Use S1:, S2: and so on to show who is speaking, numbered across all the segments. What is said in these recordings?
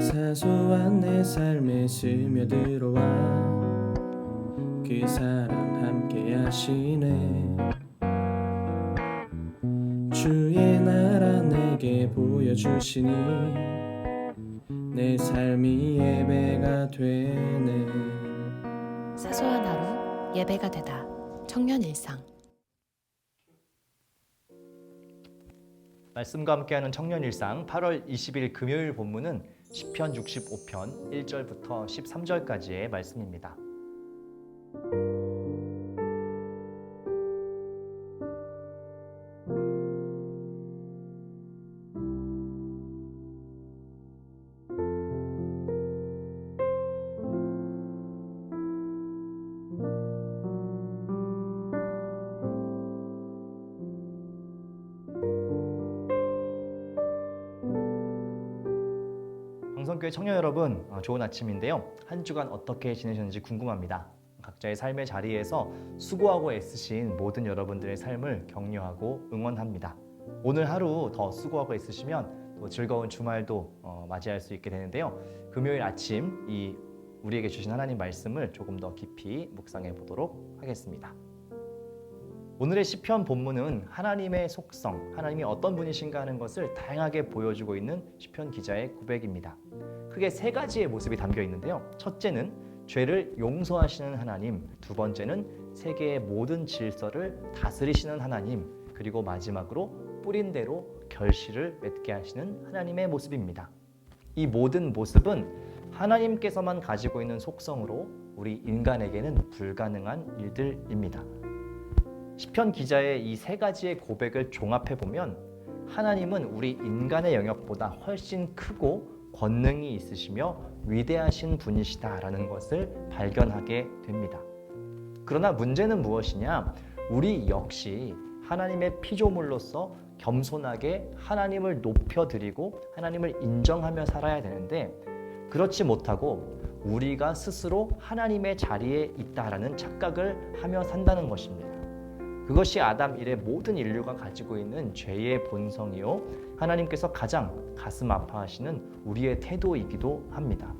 S1: 사소한 내 삶에 스며들어와 그 사랑 함께 하시네 주의 나라 내게 보여주시니 내 삶이 예배가 되네
S2: 사소한 하루 예배가 되다. 청년 일상.
S3: 말씀과 함께하는 청년 일상 8월 20일 금요일 본문은 시편 65편 1절부터 13절까지의 말씀입니다. 방송교회 청년 여러분, 어, 좋은 아침인데요. 한 주간 어떻게 지내셨는지 궁금합니다. 각자의 삶의 자리에서 수고하고 애쓰신 모든 여러분들의 삶을 격려하고 응원합니다. 오늘 하루 더 수고하고 애쓰시면 또 즐거운 주말도 어, 맞이할 수 있게 되는데요. 금요일 아침 이 우리에게 주신 하나님 말씀을 조금 더 깊이 묵상해 보도록 하겠습니다. 오늘의 시편 본문은 하나님의 속성, 하나님이 어떤 분이신가 하는 것을 다양하게 보여주고 있는 시편 기자의 고백입니다. 크게 세 가지의 모습이 담겨 있는데요. 첫째는 죄를 용서하시는 하나님, 두 번째는 세계의 모든 질서를 다스리시는 하나님, 그리고 마지막으로 뿌린 대로 결실을 맺게 하시는 하나님의 모습입니다. 이 모든 모습은 하나님께서만 가지고 있는 속성으로 우리 인간에게는 불가능한 일들입니다. 시편 기자의 이 세 가지의 고백을 종합해 보면 하나님은 우리 인간의 영역보다 훨씬 크고 권능이 있으시며 위대하신 분이시다라는 것을 발견하게 됩니다. 그러나 문제는 무엇이냐? 우리 역시 하나님의 피조물로서 겸손하게 하나님을 높여드리고 하나님을 인정하며 살아야 되는데 그렇지 못하고 우리가 스스로 하나님의 자리에 있다라는 착각을 하며 산다는 것입니다. 그것이 아담 이래 모든 인류가 가지고 있는 죄의 본성이요 하나님께서 가장 가슴 아파하시는 우리의 태도이기도 합니다.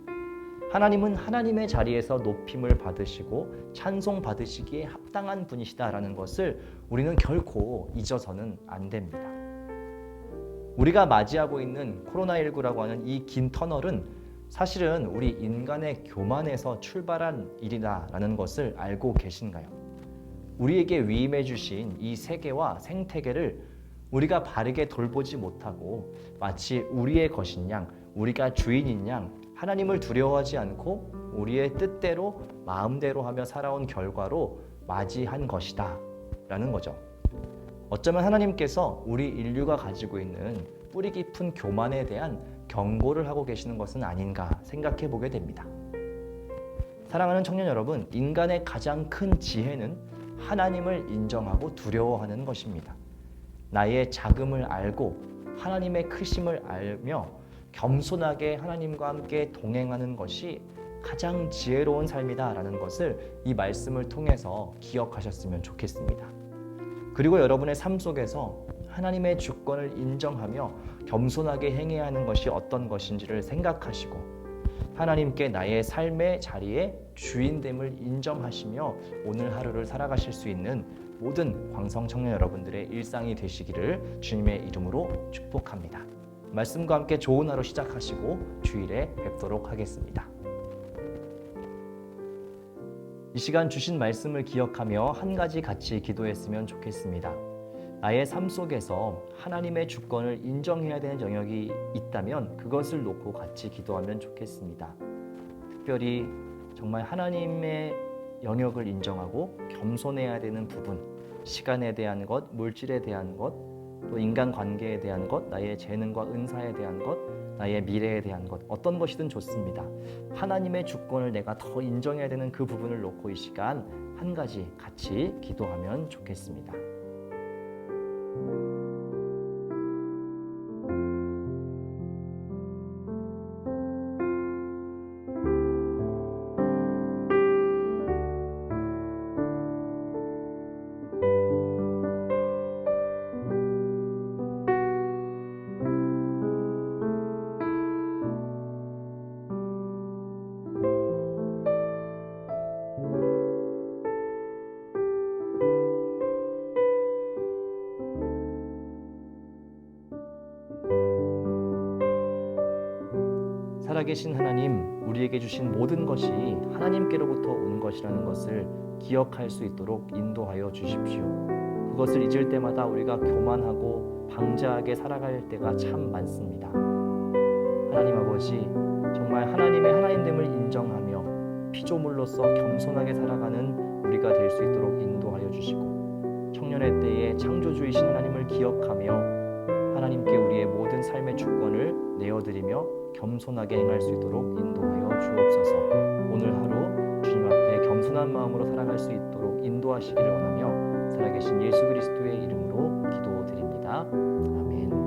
S3: 하나님은 하나님의 자리에서 높임을 받으시고 찬송 받으시기에 합당한 분이시다라는 것을 우리는 결코 잊어서는 안 됩니다. 우리가 맞이하고 있는 코로나19라고 하는 이 긴 터널은 사실은 우리 인간의 교만에서 출발한 일이다라는 것을 알고 계신가요? 우리에게 위임해 주신 이 세계와 생태계를 우리가 바르게 돌보지 못하고 마치 우리의 것인 양, 우리가 주인인 양 하나님을 두려워하지 않고 우리의 뜻대로 마음대로 하며 살아온 결과로 맞이한 것이다 라는 거죠. 어쩌면 하나님께서 우리 인류가 가지고 있는 뿌리 깊은 교만에 대한 경고를 하고 계시는 것은 아닌가 생각해 보게 됩니다. 사랑하는 청년 여러분, 인간의 가장 큰 지혜는 하나님을 인정하고 두려워하는 것입니다. 나의 자금을 알고 하나님의 크심을 알며 겸손하게 하나님과 함께 동행하는 것이 가장 지혜로운 삶이다라는 것을 이 말씀을 통해서 기억하셨으면 좋겠습니다. 그리고 여러분의 삶 속에서 하나님의 주권을 인정하며 겸손하게 행해야 하는 것이 어떤 것인지를 생각하시고 하나님께 나의 삶의 자리에 주인됨을 인정하시며 오늘 하루를 살아가실 수 있는 모든 광성 청년 여러분들의 일상이 되시기를 주님의 이름으로 축복합니다. 말씀과 함께 좋은 하루 시작하시고 주일에 뵙도록 하겠습니다. 이 시간 주신 말씀을 기억하며 한 가지 같이 기도했으면 좋겠습니다. 나의 삶 속에서 하나님의 주권을 인정해야 되는 영역이 있다면 그것을 놓고 같이 기도하면 좋겠습니다. 특별히 정말 하나님의 영역을 인정하고 겸손해야 되는 부분, 시간에 대한 것, 물질에 대한 것, 또 인간 관계에 대한 것, 나의 재능과 은사에 대한 것, 나의 미래에 대한 것, 어떤 것이든 좋습니다. 하나님의 주권을 내가 더 인정해야 되는 그 부분을 놓고 이 시간 한 가지 같이 기도하면 좋겠습니다. 살아계신 하나님, 우리에게 주신 모든 것이 하나님께로부터 온 것이라는 것을 기억할 수 있도록 인도하여 주십시오. 그것을 잊을 때마다 우리가 교만하고 방자하게 살아갈 때가 참 많습니다. 하나님 아버지, 정말 하나님의 하나님됨을 인정하며 피조물로서 겸손하게 살아가는 우리가 될 수 있도록 인도하여 주시고 청년의 때에 창조주이신 하나님을 기억하며 하나님께 우리의 모든 삶의 주권을 내어드리며 겸손하게 행할 수 있도록 인도하여 주옵소서. 오늘 하루 주님 앞에 겸손한 마음으로 살아갈 수 있도록 인도하시기를 원하며 살아계신 예수 그리스도의 이름으로 기도드립니다. 아멘.